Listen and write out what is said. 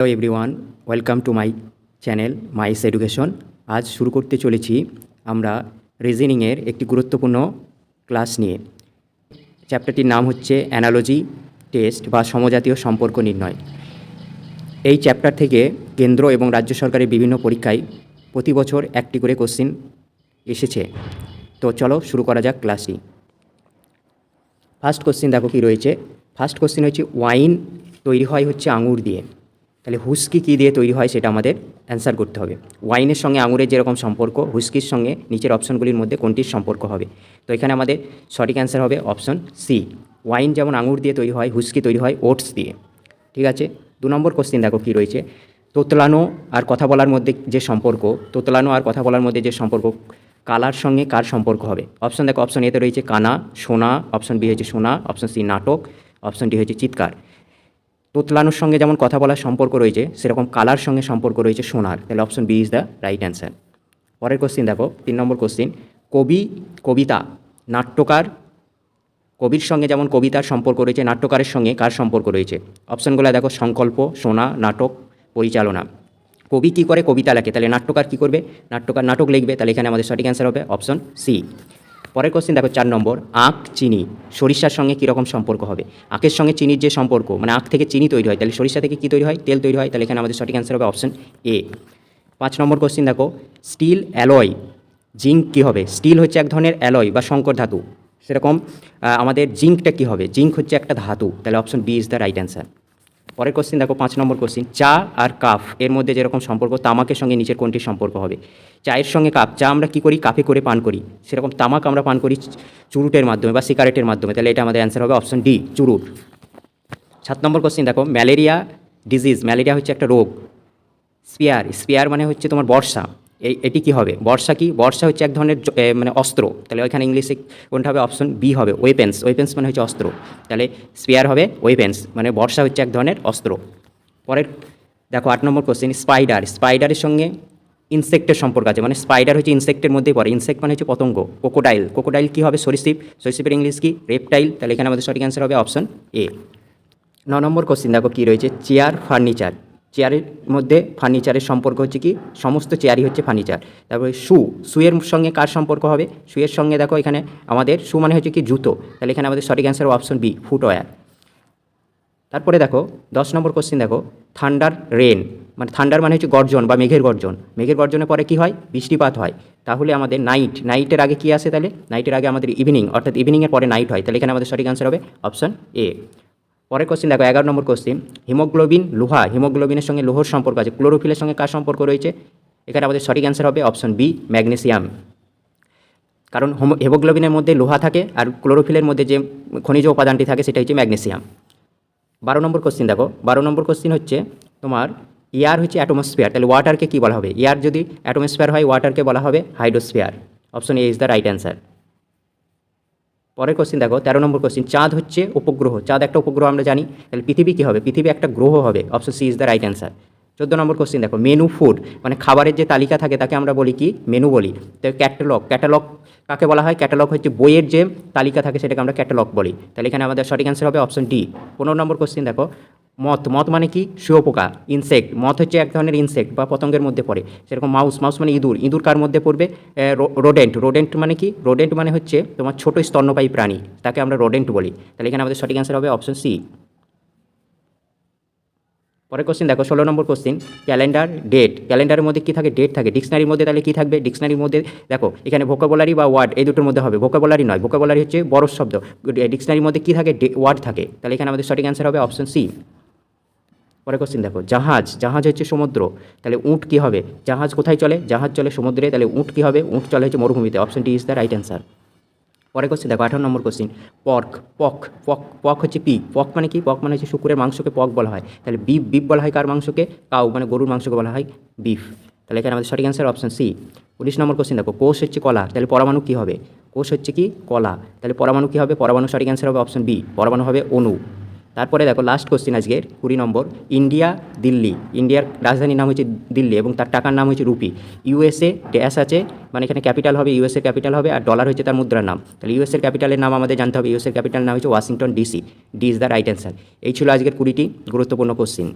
Hello everyone welcome to my channel মাইস education আজ শুরু করতে চলেছি আমরা রিজনিংয়ের একটি গুরুত্বপূর্ণ ক্লাস নিয়ে। চ্যাপ্টারটির নাম হচ্ছে অ্যানালজি টেস্ট বা সমজাতীয় সম্পর্ক নির্ণয়। এই চ্যাপ্টার থেকে কেন্দ্র এবং রাজ্য সরকারের বিভিন্ন পরীক্ষায় প্রতি বছর একটি করে কোশ্চিন এসেছে। তো চলো শুরু করা যাক ক্লাসটি ফার্স্ট কোশ্চিন দেখো কি রয়েছে। ফার্স্ট কোশ্চিন হচ্ছে ওয়াইন তৈরি হয় হচ্ছে আঙুর দিয়ে। তাহলে হুস্কি কী দিয়ে তৈরি হয় সেটা আমাদের অ্যান্সার করতে হবে। ওয়াইনের সঙ্গে আঙুরের যেরকম সম্পর্ক, হুস্কির সঙ্গে নিচের অপশনগুলির মধ্যে কোনটির সম্পর্ক হবে? তো এখানে আমাদের সঠিক অ্যান্সার হবে অপশন সি ওয়াইন যেমন আঙুর দিয়ে তৈরি হয়, হুস্কি তৈরি হয় ওটস দিয়ে। ঠিক আছে? দু নম্বর কোশ্চিন দেখো কী রয়েছে। তোতলানো আর কথা বলার মধ্যে যে সম্পর্ক, তোতলানো আর কথা বলার মধ্যে যে সম্পর্ক, কালার সঙ্গে কার সম্পর্ক হবে? অপশন দেখো অপশন এতে রয়েছে কানা, সোনা অপশন বি হয়েছে সোনা অপশন সি নাটক অপশন ডি হয়েছে চিৎকার। তোতলানোর সঙ্গে যেমন কথা বলার সম্পর্ক রয়েছে, সেরকম কালার সঙ্গে সম্পর্ক রয়েছে সোনার। তাহলে option B is the right answer পরের কোশ্চিন দেখো, তিন নম্বর কোশ্চিন কবি, কবিতা, নাট্যকার, কবির সঙ্গে যেমন কবিতার সম্পর্ক রয়েছে, নাট্যকারের সঙ্গে কার সম্পর্ক রয়েছে? অপশনগুলো দেখো, সংকল্প, সোনা, নাটক, পরিচালনা। কবি কী করে কবিতা লেখে? তাহলে নাট্যকার কী করবে? নাট্যকার নাটক লিখবে, তাহলে এখানে আমাদের সঠিক অ্যান্সার হবে অপশন সি পরের কোশ্চেন দেখো চার নম্বর, আখ, চিনি, সরিষার সঙ্গে কীরকম সম্পর্ক হবে? আখের সঙ্গে চিনির যে সম্পর্ক মানে আখ থেকে চিনি তৈরি হয়, তাহলে সরিষা থেকে কী তৈরি হয়? তেল তৈরি হয়, তাহলে এখানে আমাদের সঠিক অ্যান্সার হবে অপশন এ পাঁচ নম্বর কোশ্চেন দেখো স্টিল অ্যালয় জিঙ্ক কী হবে? স্টিল হচ্ছে এক ধরনের অ্যালয় বা সংকর ধাতু। সেরকম আমাদের জিঙ্কটা কী হবে? জিঙ্ক হচ্ছে একটা ধাতু, তাহলে option B is the right answer পরের কোশ্চিন দেখো, পাঁচ নম্বর কোশ্চিন চা আর কাফ, এর মধ্যে যেরকম সম্পর্ক, তামাকের সঙ্গে নিচের কোনটি সম্পর্ক হবে? চায়ের সঙ্গে কাপ, চা আমরা কী করি? কাফে করে পান করি। সেরকম তামাক আমরা পান করি চুরুটের মাধ্যমে বা সিগারেটের মাধ্যমে। তাহলে এটা আমাদের অ্যান্সার হবে অপশন ডি চুরুট। সাত নম্বর কোশ্চিন দেখো, ম্যালেরিয়া ডিজিজ ম্যালেরিয়া হচ্ছে একটা রোগ। স্পিয়ার স্পিয়ার মানে হচ্ছে তোমার বর্ষা এই, এটি কী হবে? বর্ষা কি? বর্ষা হচ্ছে এক ধরনের মানে অস্ত্র। তাহলে ওইখানে ইংলিশে কোনটা হবে? অপশন বি হবে ওয়েপেন্স ওয়েপেন্স মানে হচ্ছে অস্ত্র। তাহলে স্পিয়ার হবে ওয়েপেন্স মানে বর্ষা হচ্ছে এক ধরনের অস্ত্র। পরের, দেখো আট নম্বর কোশ্চেন স্পাইডার স্পাইডারের সঙ্গে ইনসেক্টের সম্পর্ক আছে। মানে স্পাইডার হচ্ছে ইনসেক্টের মধ্যেই পড়ে। ইনসেক্ট মানে হচ্ছে পতঙ্গ কোকোডাইল কোকোডাইল কী হবে? সরিষিপ সরিষিপের ইংলিশ কি? রেপটাইল তাহলে এখানে আমাদের সঠিক অ্যান্সার হবে অপশন এ ন নম্বর কোশ্চিন দেখো কী রয়েছে? চেয়ার ফার্নিচার চেয়ারের মধ্যে ফার্নিচারের সম্পর্ক হচ্ছে কি? সমস্ত চেয়ারই হচ্ছে ফার্নিচার। তারপরে শু, শুয়ের সঙ্গে কার সম্পর্ক হবে? শুয়ের সঙ্গে দেখো এখানে আমাদের শু মানে হচ্ছে কি জুতো। তাহলে এখানে আমাদের সঠিক অ্যান্সার অপশন বি ফুটওয়্যার তারপরে দেখো, দশ নম্বর কোশ্চিন দেখো থান্ডার রেন মানে থান্ডার মানে হচ্ছে গর্জন বা মেঘের গর্জন। মেঘের গর্জনের পরে কি হয়? বৃষ্টিপাত হয়। তাহলে আমাদের নাইট নাইটের আগে কি আসে তাহলে? নাইটের আগে আমাদের ইভিনিং অর্থাৎ ইভিনিংয়ের পরে নাইট হয়। তাহলে এখানে আমাদের সঠিক অ্যান্সার হবে অপশন এ পরের কোশ্চেন দেখো, এগারো নম্বর কোশ্চেন হিমোগ্লোবিন, লোহা, হিমোগ্লোবিনের সঙ্গে লোহর সম্পর্ক আছে। ক্লোরোফিলের সঙ্গে কার সম্পর্ক রয়েছে? এখানে আমাদের সঠিক অ্যান্সার হবে অপশন বি ম্যাগনেসিয়াম কারণ হিমোগ্লোবিনের মধ্যে লোহা থাকে আর ক্লোরোফিলের মধ্যে যে খনিজ উপাদানটি থাকে, সেটা হচ্ছে ম্যাগনেসিয়াম বারো নম্বর কোশ্চিন দেখো। বারো নম্বর কোশ্চিন হচ্ছে তোমার এয়ার হচ্ছে অ্যাটোমোস্ফিয়ার তাহলে ওয়াটারকে কী বলা হবে? এয়ার যদি অ্যাটোমোস্ফিয়ার হয় ওয়াটারকে বলা হবে hydrosphere option A is the right answer পরের কোশ্চিন দেখো, তেরো নম্বর কোশ্চিন চাঁদ হচ্ছে উপগ্রহ। চাঁদ একটা উপগ্রহ আমরা জানি, তাহলে পৃথিবী কী হবে? পৃথিবী একটা গ্রহ হবে। Option C is the right answer চোদ্দ নম্বর কোশ্চিন দেখো মেনু ফুড মানে খাবারের যে তালিকা থাকে তাকে আমরা বলি কি? মেনু বলি। তো ক্যাটালগ ক্যাটালগ কাকে বলা হয়? ক্যাটালগ হচ্ছে বইয়ের যে তালিকা থাকে সেটাকে আমরা ক্যাটালগ বলি। তাহলে এখানে আমাদের সঠিক অ্যান্সার হবে অপশন ডি পনেরো নম্বর কোশ্চিন দেখো মত মত মানে কি? শুয়োপোকা ইনসেক্ট মত হচ্ছে এক ধরনের ইনসেক্ট বা পতঙ্গের মধ্যে পড়ে। সেরকম মাউস মাউস মানে ইঁদুর ইঁদুর কার মধ্যে পড়বে? রোডেন্ট রোডেন্ট মানে কি? রোডেন্ট মানে হচ্ছে তোমার ছোট স্তন্যপায়ী প্রাণী, তাকে আমরা রোডেন্ট বলি। তাহলে এখানে আমাদের সঠিক অ্যান্সার হবে অপশন সি পরের কোশ্চেন দেখো, ষোলো নম্বর কোশ্চেন ক্যালেন্ডার ডেট ক্যালেন্ডারের মধ্যে কী থাকে? ডেট থাকে। ডিকশনারির মধ্যে তাহলে কী থাকবে? ডিকশনারির মধ্যে, দেখো, এখানে ভোকাবুলারি বা ওয়ার্ড এই দুটোর মধ্যে হবে। ভোকাবুলারি নয় ভোকাবুলারি হচ্ছে বড় শব্দ। ডিকশনারির মধ্যে কী থাকে? ওয়ার্ড থাকে। তাহলে এখানে আমাদের সঠিক অ্যান্সার হবে অপশন সি পরের কোশ্চেন দেখো, জাহাজ জাহাজ হচ্ছে সমুদ্র, তাহলে উট কী হবে? জাহাজ কোথায় চলে? জাহাজ চলে সমুদ্রে, তাহলে উট কী হবে? উট চলে হচ্ছে মরুভূমিতে option D is the right answer পরে কোশ্চেন দেখো, আঠারো নম্বর কোশ্চেন পর্ক, পক পক পক হচ্ছে পি, পক মানে কি? পক মানে হচ্ছে শুকুরের মাংসকে পক বলা হয়। তাহলে বিফ বিফ বলা হয় কার মাংসকে? কাউ মানে গরুর মাংসকে বলা হয় বিফ। তাহলে এখানে আমাদের সঠিক অ্যান্সার অপশন সি উনিশ নম্বর কোশ্চেন দেখো, কোষ হচ্ছে কলা, তাহলে পরমাণু কী হবে? কোষ হচ্ছে কি? কলা। তাহলে পরমাণু কী হবে? পরমাণু সঠিক অ্যান্সার হবে অপশন বি পরমাণু হবে অণু। তারপরে দেখো লাস্ট কোশ্চেন আজকের কুড়ি নম্বর ইন্ডিয়া দিল্লি। ইন্ডিয়ার রাজধানীর নাম হচ্ছে দিল্লি এবং তার টাকার নাম হচ্ছে রুপি ইউএসএ ড্যাশ আছে মানে এখানে ক্যাপিটাল হবে ইউএসএ ক্যাপিটাল হবে আর ডলার হচ্ছে তার মুদ্রার নাম। তাহলে ইউএসএর ক্যাপিটালের নাম আমাদের জানতে হবে। ইউএসএর ক্যাপিটাল নাম হচ্ছে Washington DC D is the right answer এই ছিল আজকের কুড়িটি গুরুত্বপূর্ণ কোশ্চিন